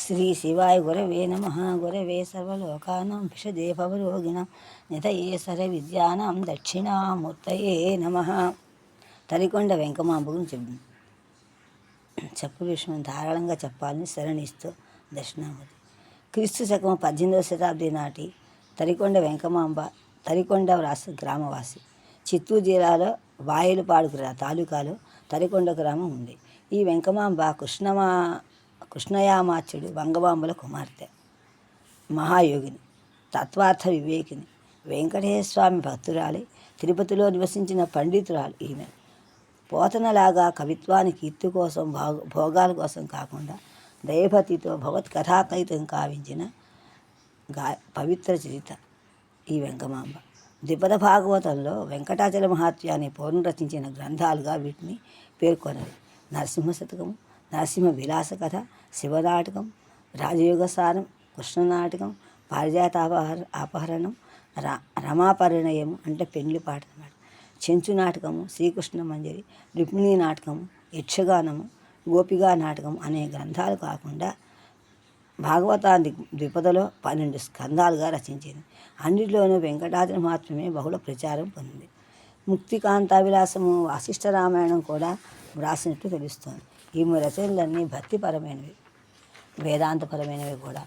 శ్రీ శివాయ గురవే నమ. గురవే సర్వలోకానం విషదే భవరోగిణాం నితయే సర విద్యానం దక్షిణామూర్తయే నమ. తరికొండ వెంకమాంబ గురించి చెప్పు విషయం ధారాళంగా చెప్పాలని శరణిస్తూ దక్షిణామూర్తి. క్రీస్తు శకం పద్దెనిమిదవ శతాబ్ది నాటి తరికొండ వెంకమాంబ తరికొండ రాష్ట్ర గ్రామవాసి. చిత్తూరు జిల్లాలో వాయులపాడు తాలూకాలో తరికొండ గ్రామం ఉంది. ఈ వెంకమాంబ కృష్ణమా కృష్ణయామాచ్యుడు వంగబాంబుల కుమార్తె మహాయోగిని తత్వార్థ వివేకిని వెంకటేశ్వరస్వామి భక్తురాలి తిరుపతిలో నివసించిన పండితురాలు ఈమె. పోతనలాగా కవిత్వాన్ని కీర్తి కోసం భోగాల కోసం కాకుండా దైవభక్తితో భగవత్ కథాకైతం కావించిన గా పవిత్ర చరిత ఈ వెంకమాంబ. ద్విపద భాగవతంలో వెంకటాచల మహాత్మ్యాన్ని పూర్ణ రచించిన గ్రంథాలుగా వీటిని పేర్కొన్నది నరసింహ శతకము నరసింహ విలాస కథ శివనాటకం రాజయోగసారం కృష్ణ నాటకం పారిజాతాపహర అపహరణం రా రమాపరిణయం అంటే పెండ్లి పాట అన్నమాట. చెంచు నాటకము శ్రీకృష్ణ మంజరి రుక్మిణి నాటకము యక్షగానము గోపిగా నాటకం అనే గ్రంథాలు కాకుండా భాగవతాన్ని ద్విపదలో పన్నెండు స్కందాలుగా రచించింది. అన్నిటిలోనూ వెంకటాద్రి మాత్రమే బహుళ ప్రచారం పొందింది. ముక్తికాంతావిలాసము వాసిష్ఠ రామాయణం కూడా వ్రాసినట్టు తెలుస్తోంది. ఈమె రచనలన్నీ భక్తిపరమైనవి వేదాంతపరమైనవి కూడా.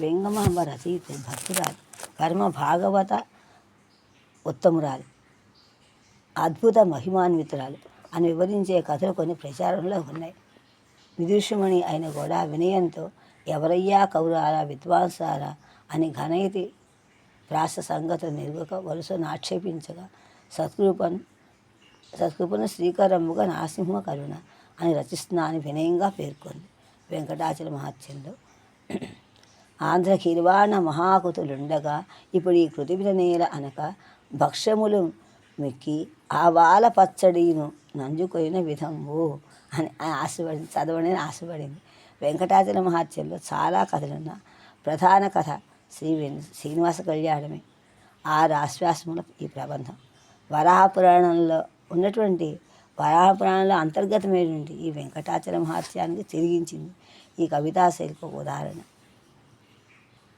వెంగమాంబ రచయిత భక్తురాలు పరమ భాగవత ఉత్తమురాలు అద్భుత మహిమాన్వితురాలు అని వివరించే కథలు కొన్ని ప్రచారంలో ఉన్నాయి. విదూషమణి అయిన కూడా వినయంతో ఎవరయ్యా కౌరాలా విద్వాంసారా అని ఘనయతి ప్రాస సంగతులు నిరుగక వరుసను ఆక్షేపించగా సత్కృపను సత్కృపను శ్రీకరముగా నాసింహ కరుణ అని రచిస్తున్నా అని వినయంగా పేర్కొంది వెంకటాచల మహత్యంలో. ఆంధ్ర కిర్వాణ మహాకుతులుండగా ఇప్పుడు ఈ కృతివిన నేల అనక భక్ష్యములు ఆ ఆవాల పచ్చడిను నంజుకొనిన విధంబు అని ఆశపడింది చదవని ఆశపడింది. వెంకటాచల మహాత్యంలో చాలా కథలున్న. ప్రధాన కథ శ్రీ శ్రీనివాస కళ్యాణమే. ఆరు ఆశ్వాసముల ఈ ప్రబంధం. వరాహ పురాణంలో ఉన్నటువంటి వరాహ అంతర్గతమైనటువంటి ఈ వెంకటాచల మహాత్యానికి తిరిగించింది ఈ కవితా శైలికి ఒక ఉదాహరణ.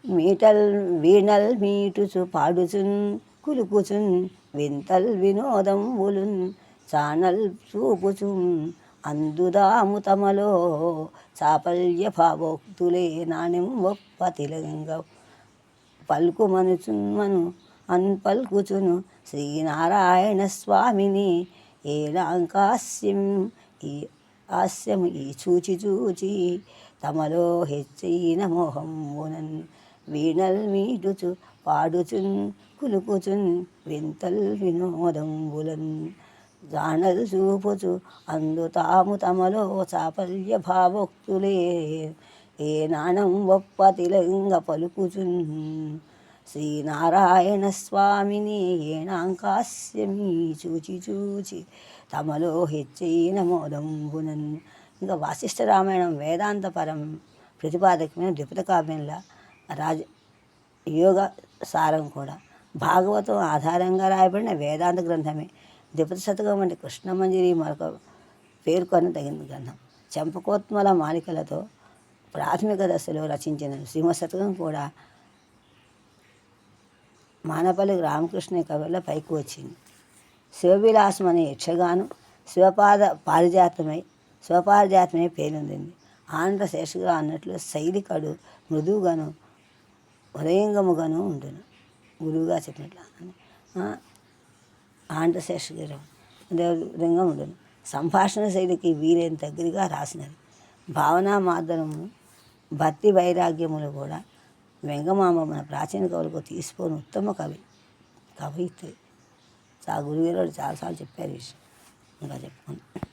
మీటల్ వీణల్ మీటుచు పాడుచున్ కులుకుచున్ వింతల్ వినోదం ఉలున్ చానల్ చూపుచున్ అందుదాము తమలో చాపల్య భావోక్తులే నాణ్యం ఒప్ప తిలంగ పలుకుమనుచున్మను మను అన్పల్కుచును శ్రీనారాయణ స్వామిని ఏలాంకాస్యం ఈ హాస్యము ఈ చూచి చూచి తమలో హెచ్చైన మోహంబునన్ వీణల్ మీటుచు పాడుచున్ కులుకుచున్ వింతల్ వినోదంబులన్. జానలు చూపుచు అందు తాము తమలో చాపల్య భావోక్తులే. ఏ నాణం ఒప్ప తిలంగ పలుకుచున్. శ్రీనారాయణ స్వామిని ఏనాంకాస్యమి చూచి చూచి తమలో హెచ్చైన మోదంబునన్ ఇంకా వాసిష్ఠ రామాయణం వేదాంతపరం ప్రతిపాదకమైన ద్విపద కావ్యంలా రాజ యోగ సారం కూడా. భాగవతం ఆధారంగా రాయబడిన వేదాంత గ్రంథమే. ద్విపద శతకం వంటి కృష్ణమంజరి మరొక పేర్కొని తగిన గ్రంథం. చంపకోత్మల మాలికలతో ప్రాథమిక దశలో రచించిన సింహ శతకం కూడా మానపల్లి రామకృష్ణ కవిలో పైకి వచ్చింది. శివవిలాసం అనే యక్షగానం శివపాద పారిజాతమై శివపారిజాతమై పేరొందింది. ఆంధ్ర శేషగా అన్నట్లు శైలికడు మృదువుగాను ఉదయంగముగాను ఉండును. గురువుగా చెప్పినట్లు ఆంధ్ర శేషగిరం విధంగా ఉండును. సంభాషణ శైలికి వీలైన దగ్గరగా రాసినది. భావనా మాధ్యమము భక్తి వైరాగ్యములు కూడా వెంగమామ మన ప్రాచీన కవులకు తీసిపోని ఉత్తమ కవి కవిత్రి చా గురుగారు చాలాసార్లు చెప్పారు విషయం. ఇంకా చెప్పుకుంటాం